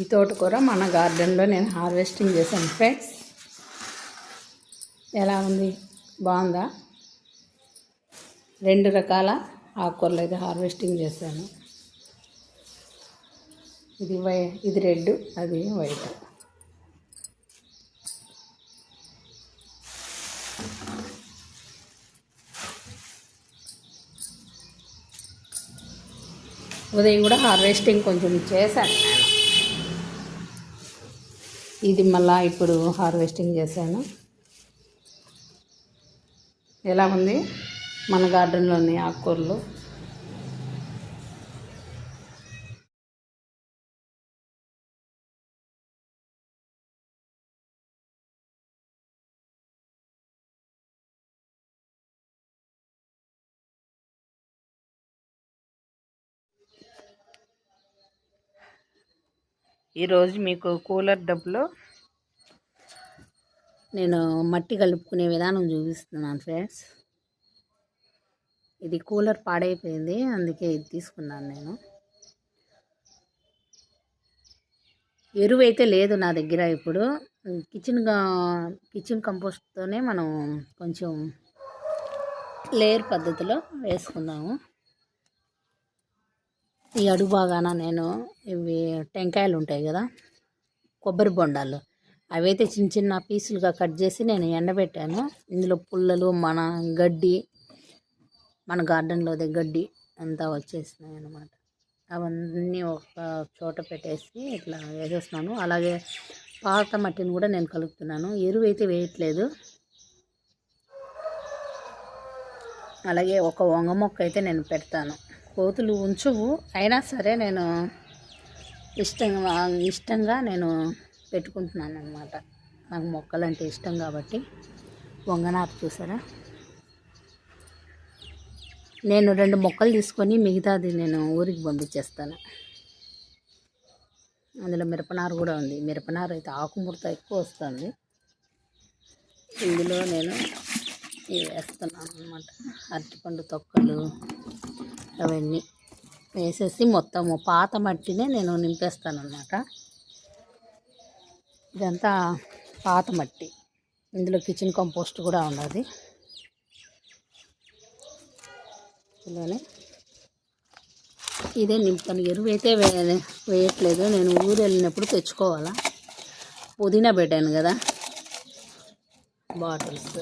ఈ తోటకూర మన గార్డెన్లో నేను హార్వెస్టింగ్ చేశాను. ఫ్రెండ్స్ ఎలా ఉంది? బాగుందా? రెండు రకాల ఆకుకూరలు అయితే హార్వెస్టింగ్ చేశాను. ఇది వై ఇది రెడ్ అది వైట్. ఉదయం కూడా హార్వెస్టింగ్ కొంచెం చేశాను. నేను ఇది మళ్ళా ఇప్పుడు హార్వెస్టింగ్ చేశాను. ఎలా ఉంది? మన గార్డెన్లోని ఆకుకూరలు. ఈరోజు మీకు కూలర్ డబ్బులో నేను మట్టి కలుపుకునే విధానం చూపిస్తున్నాను ఫ్రెండ్స్. ఇది కూలర్ పాడైపోయింది అందుకే ఇది తీసుకున్నాను నేను. ఎరువు అయితే లేదు నా దగ్గర ఇప్పుడు. కిచెన్ కిచెన్ కంపోస్ట్తోనే మనం కొంచెం లేయర్ పద్ధతిలో వేసుకుందాము. ఈ అడుగు బాగాన నేను ఇవి టెంకాయలు ఉంటాయి కదా కొబ్బరి బొండాలు. అవైతే చిన్న చిన్న పీసులుగా కట్ చేసి నేను ఎండబెట్టాను. ఇందులో పుల్లలు మన గడ్డి మన గార్డెన్లోదే గడ్డి అంతా వచ్చేసినాయి అన్నమాట అవన్నీ ఒక చోట పెట్టేసి ఇట్లా వేసేస్తున్నాను. అలాగే పాత మట్టిని కూడా నేను కలుపుతున్నాను. ఎరువు అయితే వేయట్లేదు. అలాగే ఒక వంగ మొక్క అయితే నేను పెడతాను. కోతులు ఉంచువు. అయినా సరే నేను ఇష్టంగా ఇష్టంగా నేను పెట్టుకుంటున్నాను అనమాట నాకు మొక్కలు అంటే ఇష్టం కాబట్టి. వంగనారు చూసారా? నేను రెండు మొక్కలు తీసుకొని మిగతాది నేను ఊరికి పంపించేస్తాను. అందులో మిరపనారు కూడా ఉంది. మిరపనారు అయితే ఆకుముడత ఎక్కువ వస్తుంది. ఇందులో నేను ఇవి వేస్తున్నాను అనమాట అరటిపండు తొక్కలు అవన్నీ వేసేసి మొత్తము పాత మట్టినే నేను నింపేస్తాను అన్నమాట ఇదంతా పాత మట్టి. ఇందులో కిచెన్ కంపోస్ట్ కూడా ఉన్నది. ఇందులోనే ఇదే నింపుతాను. ఎరువు అయితే వే వేయట్లేదు. నేను ఊరు వెళ్ళినప్పుడు తెచ్చుకోవాలా. పుదీనా పెట్టాను కదా. బాటిల్స్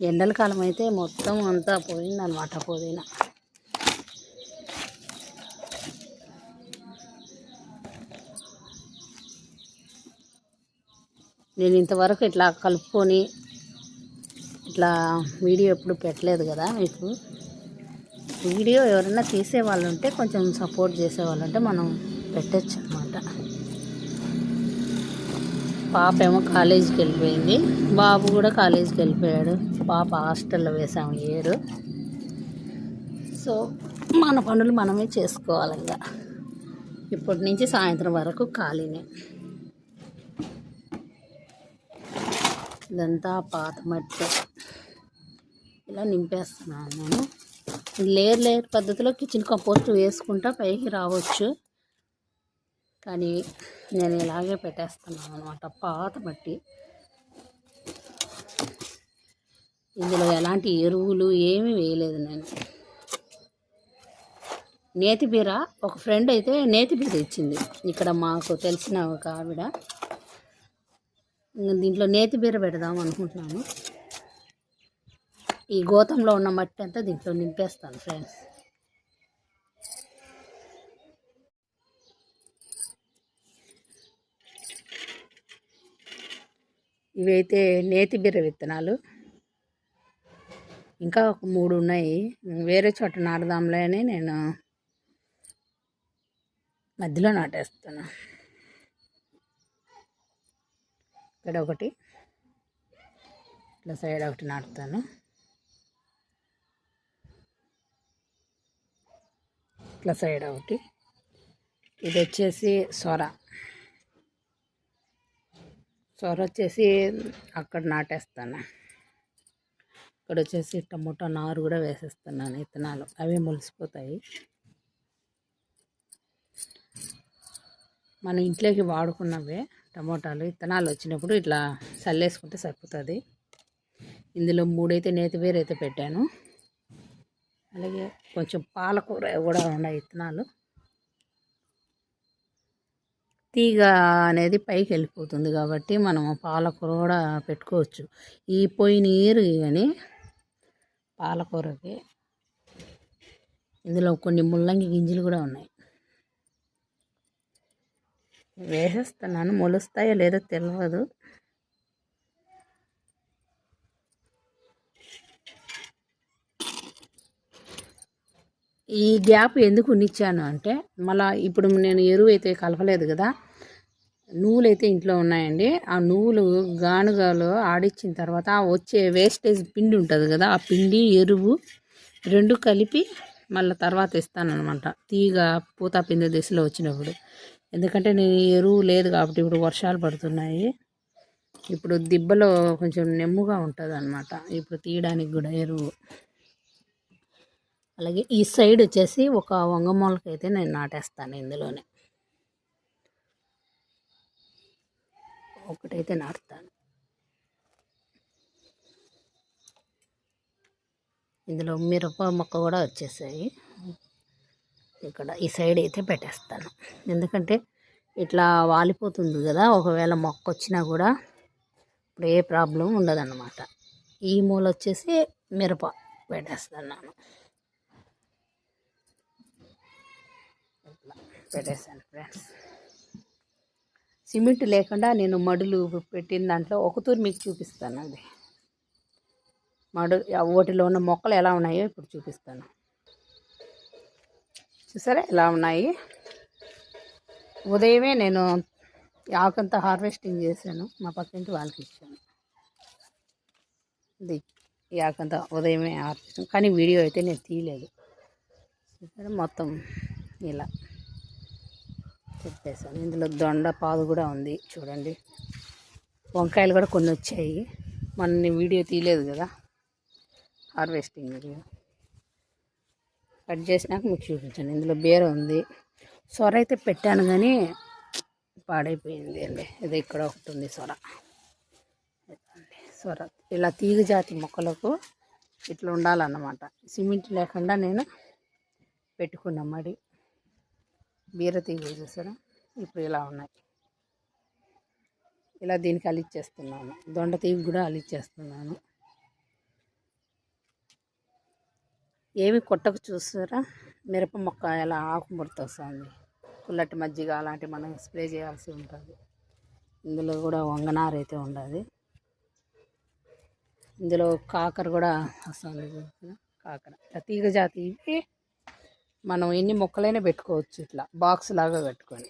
ఎండల కాలం అయితే మొత్తం అంతా పోయిందనమాట పుదీనా. నేను ఇంతవరకు ఇట్లా కలుపుకొని ఇట్లా వీడియో ఎప్పుడు పెట్టలేదు కదా మీకు. వీడియో ఎవరైనా తీసేవాళ్ళు ఉంటే కొంచెం సపోర్ట్ చేసేవాళ్ళు ఉంటే మనం పెట్టచ్చు అనమాట పాప ఏమో కాలేజీకి వెళ్ళిపోయింది. బాబు కూడా కాలేజీకి వెళ్ళిపోయాడు. పాప హాస్టల్లో వేసాము ఏరు సో మన పనులు మనమే చేసుకోవాలి ఇంకా. ఇప్పటి నుంచి సాయంత్రం వరకు ఖాళీనే. ఇదంతా పాత మట్టి. ఇలా నింపేస్తున్నాను నేను. లేయర్ లేయర్ పద్ధతిలో కిచెన్ కంపోస్ట్ వేసుకుంటా పైకి రావచ్చు. కానీ నేను ఇలాగే పెట్టేస్తున్నాను అనమాట పాత మట్టి. ఇందులో ఎలాంటి ఎరువులు ఏమీ వేయలేదు నేను. నేతిబీర ఒక ఫ్రెండ్ అయితే నేతిబీర ఇచ్చింది. ఇక్కడ మాకు తెలిసిన ఒక ఆవిడ. దీంట్లో నేతి బీర పెడదాం అనుకుంటున్నాను. ఈ గోతంలో ఉన్న మట్టి అంతా దీంట్లో నింపేస్తాను ఫ్రెండ్స్. ఇవైతే నేతి బీర విత్తనాలు. ఇంకా ఒక మూడు ఉన్నాయి. వేరే చోట నాటుదాంలే అని నేను మధ్యలో నాటేస్తాను ఇక్కడ ఒకటి. ఇట్లా సైడ్ ఒకటి నాటుతాను. ఇట్లా సైడ్ ఒకటి. ఇది వచ్చేసి సొర. సొర వచ్చేసి అక్కడ నాటేస్తాను. ఇక్కడ వచ్చేసి టమోటా నారు కూడా వేసేస్తున్నాను విత్తనాలు అవి మొలిసిపోతాయి. మన ఇంట్లోకి వాడుకున్నవే. టమోటాలు విత్తనాలు వచ్చినప్పుడు ఇట్లా చల్లేసుకుంటే సరిపోతుంది. ఇందులో మూడైతే నేతివేరు అయితే పెట్టాను. అలాగే కొంచెం పాలకూర కూడా ఉన్నాయి విత్తనాలు తీగ అనేది పైకి వెళ్ళిపోతుంది కాబట్టి మనం పాలకూర కూడా పెట్టుకోవచ్చు. ఈ పొయ్యి నీరు కానీ పాలకూరకి. ఇందులో కొన్ని ముల్లంగి గింజలు కూడా ఉన్నాయి. వేసేస్తున్నాను. మొలుస్తాయో లేదో తెలియదు ఈ గ్యాప్ ఎందుకు ఉండిచ్చాను అంటే మళ్ళీ ఇప్పుడు నేను ఎరువు అయితే కలపలేదు కదా నువ్వులు అయితే ఇంట్లో ఉన్నాయండి. ఆ నువ్వులు గానుగలో ఆడిచ్చిన తర్వాత ఆ వచ్చే వేస్టేజ్ పిండి ఉంటుంది కదా ఆ పిండి ఎరువు రెండు కలిపి మళ్ళీ తర్వాత ఇస్తానమాట తీగ పూత పిండి దశలో వచ్చినప్పుడు. ఎందుకంటే నేను ఎరువు లేదు కాబట్టి ఇప్పుడు వర్షాలు పడుతున్నాయి. ఇప్పుడు దిబ్బలో కొంచెం నెమ్ముగా ఉంటుంది అనమాట ఇప్పుడు తీయడానికి కూడా ఎరువు. అలాగే ఈ సైడ్ వచ్చేసి ఒక వంగ మొలకైతే నేను నాటేస్తాను ఇందులోనే. ఒకటైతే నాటుతాను. ఇందులో మిరప మొక్క కూడా వచ్చేసాయి. ఇక్కడ ఈ సైడ్ అయితే పెట్టేస్తాను. ఎందుకంటే ఇట్లా వాలిపోతుంది కదా ఒకవేళ మొక్క వచ్చినా కూడా ఇప్పుడు ఏ ప్రాబ్లం ఉండదన్నమాట. ఈ మూల వచ్చేసి మిరప పెట్టేస్తాను నేను పెట్టేస్తాను ఫ్రెండ్స్. సిమెంట్ లేకుండా నేను మడులు పెట్టిన దాంట్లో ఒకతూరు మీకు చూపిస్తాను అది మడు వాటిలో ఉన్న మొక్కలు ఎలా ఉన్నాయో ఇప్పుడు చూపిస్తాను. చూసారా ఎలా ఉన్నాయి? ఉదయమే నేను ఆకంతా హార్వెస్టింగ్ చేశాను. మా పక్కింటి వాళ్ళకి ఇచ్చాను. ఇది ఆకంతా ఉదయమే హార్వెస్టింగ్. కానీ వీడియో అయితే నేను తీయలేదు. చూసారా మొత్తం ఇలా చెప్పేసాను ఇందులో దొండ పాదు కూడా ఉంది. చూడండి. వంకాయలు కూడా కొన్ని వచ్చాయి. మొన్న వీడియో తీయలేదు కదా. Harvesting video. కట్ చేసినాక మీకు చూపించాను. ఇందులో బీర ఉంది. సొర అయితే పెట్టాను కానీ పాడైపోయింది అండి. ఇది ఇక్కడ ఒకటి ఉంది సొర. సొర. ఇలా తీగ జాతి మొక్కలకు ఇట్లా ఉండాలన్నమాట. సిమెంట్ లేకుండా నేను పెట్టుకున్న మడి. బీర తీగ చూసారా? ఇప్పుడు ఇలా ఉన్నాయి. ఇలా దీనికి అలిచ్చేస్తున్నాను. దొండ తీగ కూడా అలిచ్చేస్తున్నాను. ఏమి కొట్టకు చూసారా మిరప మొక్క ఎలా ఆకుముడత వస్తుంది పుల్లటి మజ్జిగ అలాంటివి మనం స్ప్రే చేయాల్సి ఉంటుంది. ఇందులో కూడా వంగనారు అయితే ఉండదు ఇందులో కాకర కూడా వస్తుంది కాకర. ఇట్లా తీగ జాతి మనం ఎన్ని మొక్కలైనా పెట్టుకోవచ్చు ఇట్లా బాక్స్ లాగా పెట్టుకొని.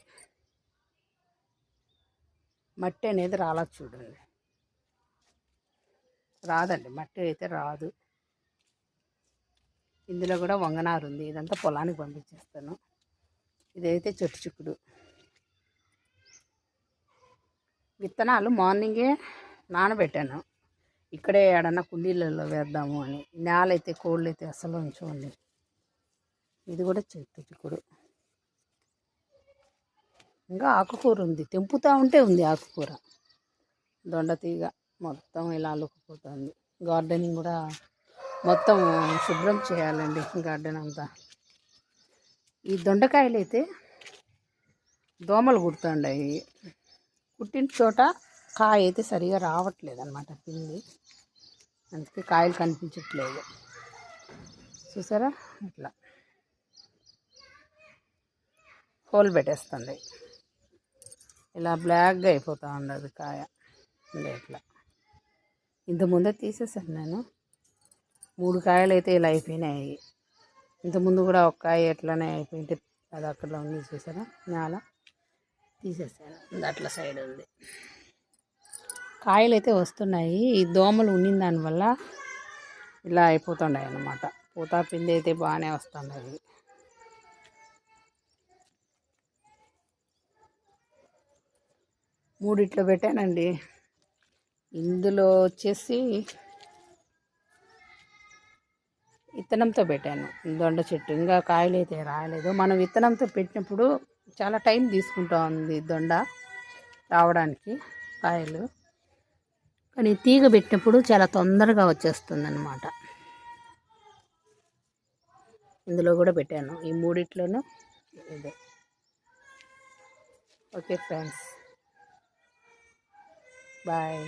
మట్టి అనేది రాలా చూడండి. రాదండి మట్టి అయితే రాదు. ఇందులో కూడా వంగనారు ఉంది. ఇదంతా పొలానికి పంపించేస్తాను. ఇదైతే చెట్టు చిక్కుడు. విత్తనాలు మార్నింగే నానబెట్టాను. ఇక్కడే ఏడన్నా కుండీలలో వేద్దాము అని. నేల అయితే కోళ్ళు అయితే అసలు ఉంచుకోండి ఇది కూడా చెట్టు చిక్కుడు. ఇంకా ఆకుకూర ఉంది. తెంపుతూ ఉంటే ఉంది ఆకుకూర. దొండ తీగ మొత్తం ఇలా అల్లుకుపోతుంది గార్డెనింగ్ కూడా మొత్తం శుభ్రం చేయాలండి గార్డెన్ అంతా. ఈ దొండకాయలు అయితే దోమలు కుడుతుండాయి. కుట్టిన చోట కాయ అయితే సరిగా రావట్లేదు అనమాట పిండి. అందుకే కాయలు కనిపించట్లేదు. చూసారా? ఇట్లా హోల్ పెట్టేస్తుంది. ఇలా బ్లాక్గా అయిపోతూ ఉండదు కాయ. ఇట్లా. ఇంతకుముందే తీసేసాను నేను. మూడు కాయలు అయితే ఇలా అయిపోయినాయి. ఇంతకుముందు కూడా ఒక కాయ ఎట్లనే అయిపోయింటే అది అక్కడ ఉంది చూసారా? నేల. తీసేసాను. అట్లా సైడ్ ఉంది. కాయలు అయితే వస్తున్నాయి. ఈ దోమలు ఉండిన దానివల్ల ఇలా అయిపోతున్నాయి అన్నమాట. పూత పిండి అయితే బాగానే వస్తున్నాయి మూడిట్లో పెట్టానండి. ఇందులో వచ్చేసి విత్తనంతో పెట్టాను. దొండ చెట్టు. ఇంకా కాయలు అయితే రాలేదు. మనం విత్తనంతో పెట్టినప్పుడు చాలా టైం తీసుకుంటా ఉంది దొండ రావడానికి కాయలు. కానీ తీగ పెట్టినప్పుడు చాలా తొందరగా వచ్చేస్తుంది అనమాట ఇందులో కూడా పెట్టాను. ఈ మూడిట్లోనూ ఇదే. Okay friends. బాయ్.